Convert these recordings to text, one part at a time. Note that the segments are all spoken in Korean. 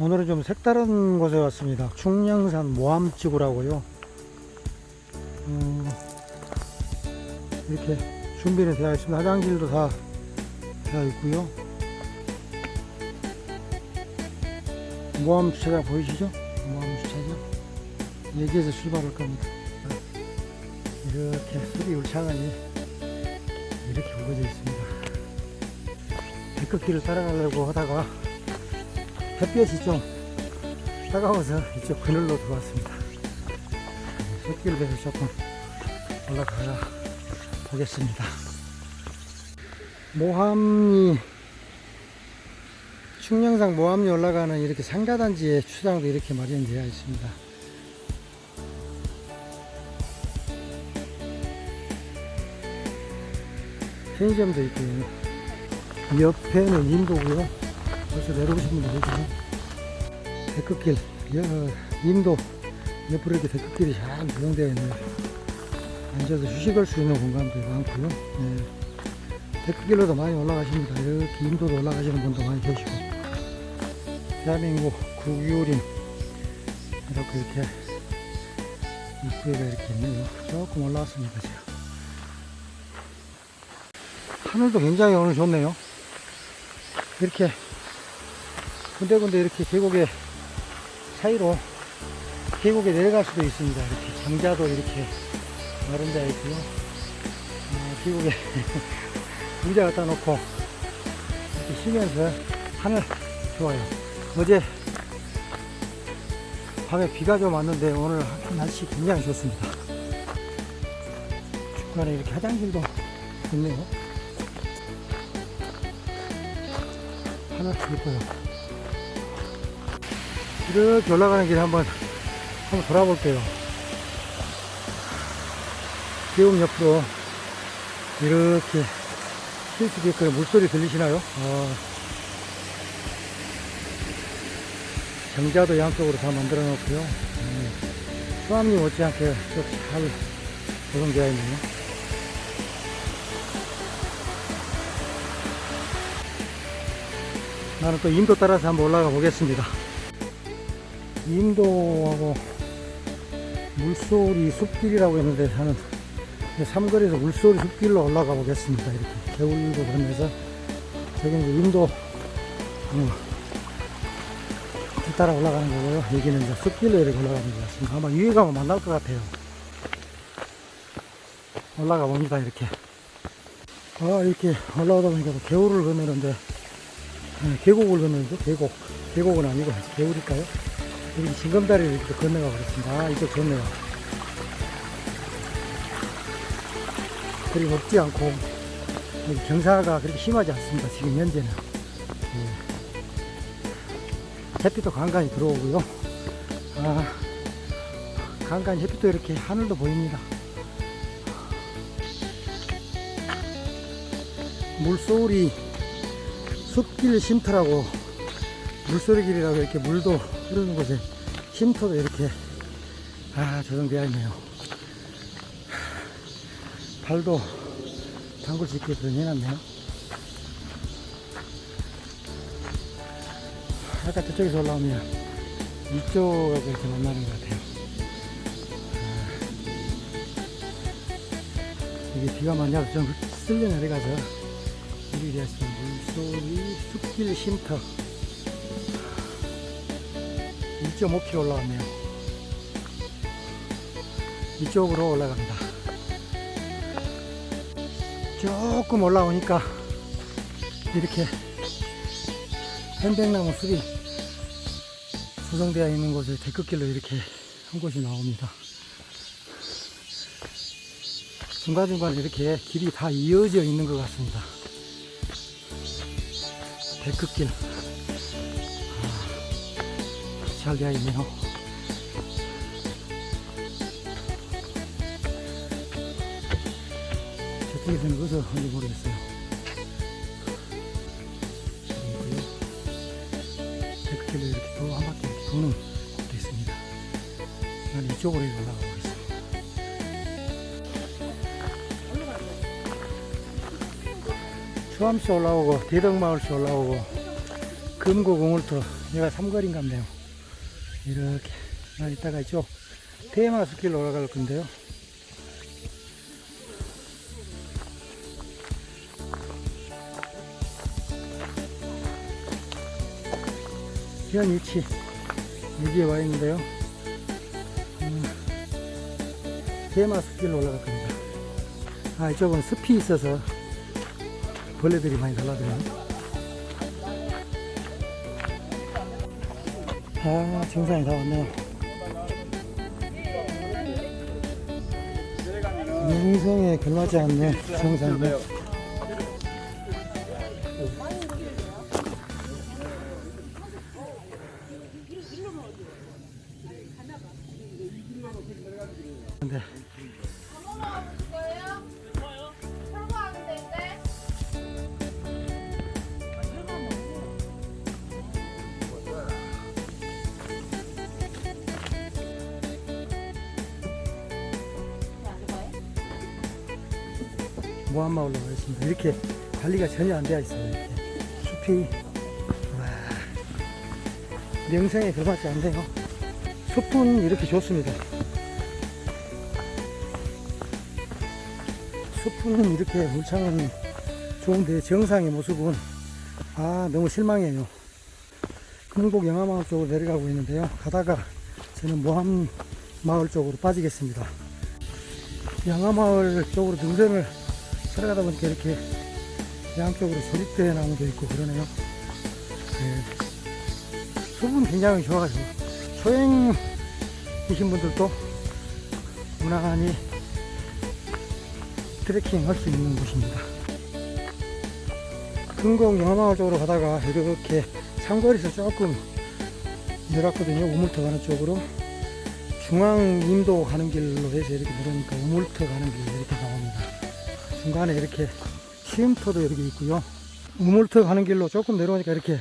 오늘은 좀 색다른 곳에 왔습니다. 충령산 모함지구라고요. 음, 이렇게 준비는 되어 있습니다. 화장실도 다 되어 있고요. 모함 주차장 보이시죠? 모함 주차장. 여기에서 출발할 겁니다. 이렇게 수리 울창하니 이렇게 우거져 있습니다. 백급길을 따라가려고 하다가 햇볕이 좀 따가워서 이쪽 그늘로 들어왔습니다. 숲길을 해서 조금 올라가 보겠습니다. 모함리 충령상 모함리 올라가는 이렇게 상가단지에 주차장도 이렇게 마련되어 있습니다. 편의점도 있고요. 옆에는 인도고요. 벌써 내려오신 분들 계시죠? 데크길, 여- 인도 옆으로 이렇게 데크길이 잘 조성되어 있네요. 앉아서 휴식할 수 있는 공간도 많고요. 네. 데크길로도 많이 올라가십니다. 이렇게 인도도 올라가시는 분도 많이 계시고. 대한민국 국유림 이렇게 이렇게 입구가 이렇게 있네요. 조금 올라왔습니다. 제가. 하늘도 굉장히 오늘 좋네요. 이렇게 군데군데 이렇게 계곡의 사이로 계곡에 내려갈 수도 있습니다. 이렇게 장자도 이렇게 마련되어 있고요. 어, 계곡에 의자 갖다 놓고 이렇게 쉬면서 하늘 좋아요. 어제 밤에 비가 좀 왔는데 오늘 날씨 굉장히 좋습니다. 중간에 이렇게 화장실도 있네요. 하나 예뻐요. 이렇게 올라가는 길에 한번 한번 돌아볼게요. 계곡 옆으로 이렇게 있게끔 물소리 들리시나요? 어, 정자도 양쪽으로 다 만들어 놓고요. 음, 수암리 못지않게 쭉잘 조성되어 있네요. 나는 또 인도 따라서 한번 올라가 보겠습니다. 인도하고 물소리 숲길이라고 했는데 저는 이 삼거리에서 물소리 숲길로 올라가 보겠습니다. 이렇게 개울도 건너서 여기는 이제 인도 어, 길 따라 올라가는 거고요. 여기는 이제 숲길로 이렇게 올라가는 것 같습니다. 아마 위에 가면 만날 것 같아요. 올라가 봅니다. 이렇게. 아 이렇게 올라오다 보니까 또 개울을 건너는데 네, 계곡을 건너죠. 계곡. 계곡은 아니고 개울일까요? 여기 징검다리를 이렇게 건너가 버렸습니다. 아, 이쪽 좋네요. 그리 높지 않고, 경사가 그렇게 심하지 않습니다. 지금 현재는. 예. 햇빛도 간간히 들어오고요. 아, 간간히 햇빛도 이렇게 하늘도 보입니다. 물소리 숲길 쉼터라고 물소리 길이라고 이렇게 물도 흐르는 곳에 쉼터도 이렇게. 아 조성되어 있네요 발도 담글 수 있게끔 해놨네요. 아까 저쪽에서 올라오면 이쪽하고 이렇게 만나는 것 같아요. 아, 이게 비가 많이 와서 좀 쓸려 내려가서 물이 되었습니다. 물소리 숲길 쉼터 2.5km 올라왔네요. 이쪽으로 올라갑니다. 조금 올라오니까 이렇게 현백나무 숲이 조성되어 있는 곳에 데크길로 이렇게 한 곳이 나옵니다. 중간중간 이렇게 길이 다 이어져 있는 것 같습니다. 데크길. 아, 잘 되어 있네요. 저쪽에서는 어디서 온지 모르겠어요. 데크길로 이렇게 도, 한 바퀴 이렇게 도는 곳도 있습니다. 난 이쪽으로 올라가 보겠습니다. 추암시 올라오고 대덕마을시 올라오고 그 금고 공울터 얘가 삼거리인 같네요 이렇게 나 이따가 있죠? 테마 스길로 올라갈 건데요. 현 위치 여기에 와 있는데요. 음, 테마 스길로 올라갈 겁니다. 아 이쪽은 습이 있어서 벌레들이 많이 달라들어요 아 정상에 다 왔네요 영성에 걸맞지 않네 정상에 모함마 올라가 있습니다. 이렇게 관리가 전혀 안 되어 있어요. 이렇게. 숲이 와 명성에 걸맞지 않네요. 숲은 이렇게 좋습니다. 숲은 이렇게 물창은 좋은데 정상의 모습은 아 너무 실망해요. 금곡 영화마을 쪽으로 내려가고 있는데요. 가다가 저는 모함 마을 쪽으로 빠지겠습니다. 양화마을 쪽으로 등산을 걸어가다 보니까 이렇게 양쪽으로 조립대 나무도 있고 그러네요. 네. 숲은 굉장히 좋아가지고 소행이신 분들도 무난히 트레킹 할 수 있는 곳입니다. 금곡 영화마을 쪽으로 가다가 이렇게 삼거리에서 조금 내려왔거든요. 우물터 가는 쪽으로. 중앙 임도 가는 길로 해서 이렇게 내려오니까 우물터 가는 길로 이렇게 나옵니다. 중간에 이렇게 시음터도 여기 있고요. 우물터 가는 길로 조금 내려오니까 이렇게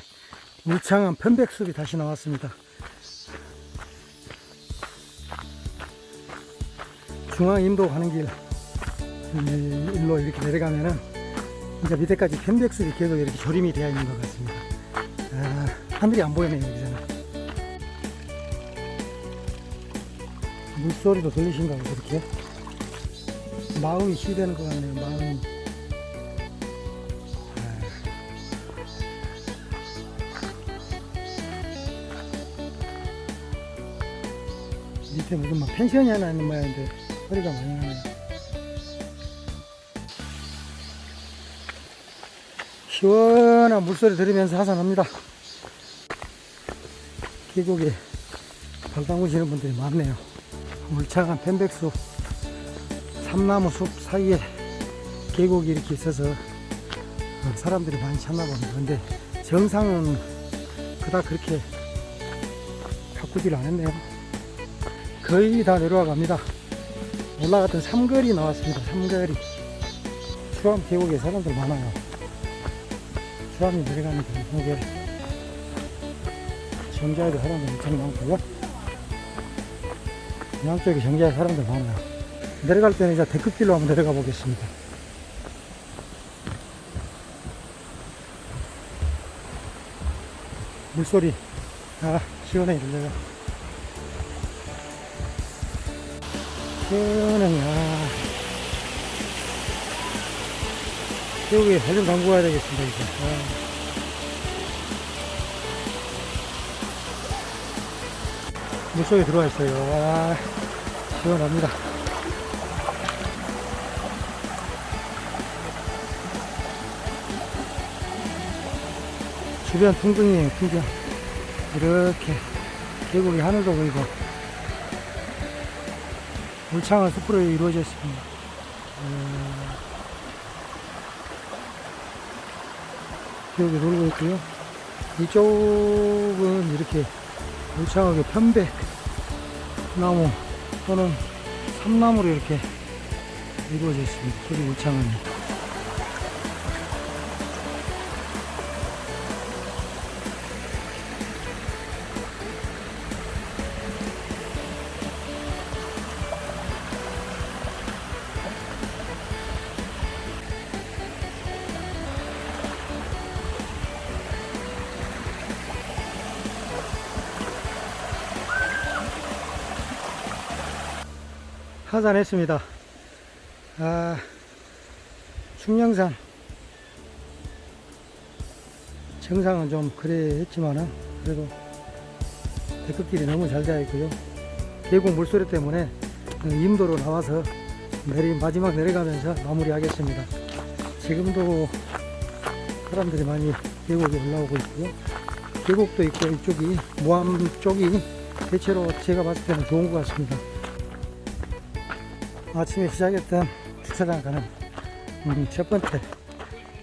울창한 편백숲이 다시 나왔습니다. 중앙 임도 가는 길 음, 일로 이렇게 내려가면은 이제 밑에까지 편백숲이 계속 이렇게 조림이 되어 있는 것 같습니다. 아, 하늘이 안 보이네요 여기서는. 물소리도 들리신가요 그렇게? 마음이 시되는 것 같네요 마음이. 아. 밑에 무슨 막 펜션이 하나 있는 모양인데 소리가 많이 나네요 시원한 물소리 들으면서 하산합니다. 계곡에 발 담그시는 분들이 많네요. 울창한 편백숲 삼나무 숲 사이에 계곡이 이렇게 있어서 어, 사람들이 많이 찾나 봅니다. 근데 정상은 그닥 그렇게 가꾸질 않았네요. 거의 다 내려와 갑니다. 올라갔던 삼거리 나왔습니다. 삼거리. 수암 계곡에 사람들 많아요. 수암이 내려가는 계곡에 정자에도 사람들 엄청 많고요. 양쪽에 정자에 사람들 많아요. 내려갈 때는 이제 데크길로 한번 내려가 보겠습니다. 물소리, 아, 시원해, 들려요. 시원해, 아. 여기 발좀 담고 가야 되겠습니다, 이제. 아. 물속에 들어와 있어요. 아, 시원합니다. 주변 풍경이에요, 풍경. 이렇게 계곡이 하늘도 보이고 울창한 숲으로 이루어져 있습니다. 어, 계곡이 놀고 있고요. 이쪽은 이렇게 울창하게 편백 나무 또는 삼나무로 이렇게 이루어져 있습니다. 소리 울창한. 하산했습니다. 아, 충령산 정상은 좀 그래 했지만은 그래도 데크길이 너무 잘 되어 있고요. 계곡 물소리 때문에 그 임도로 나와서 내리 마지막 내려가면서 마무리하겠습니다. 지금도 사람들이 많이 계곡에 올라오고 있고요. 계곡도 있고 이쪽이 모암 쪽이 대체로 제가 봤을 때는 좋은 것 같습니다. 아침에 시작했던 주차장 가는 음, 첫 번째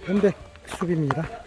현백 숲입니다.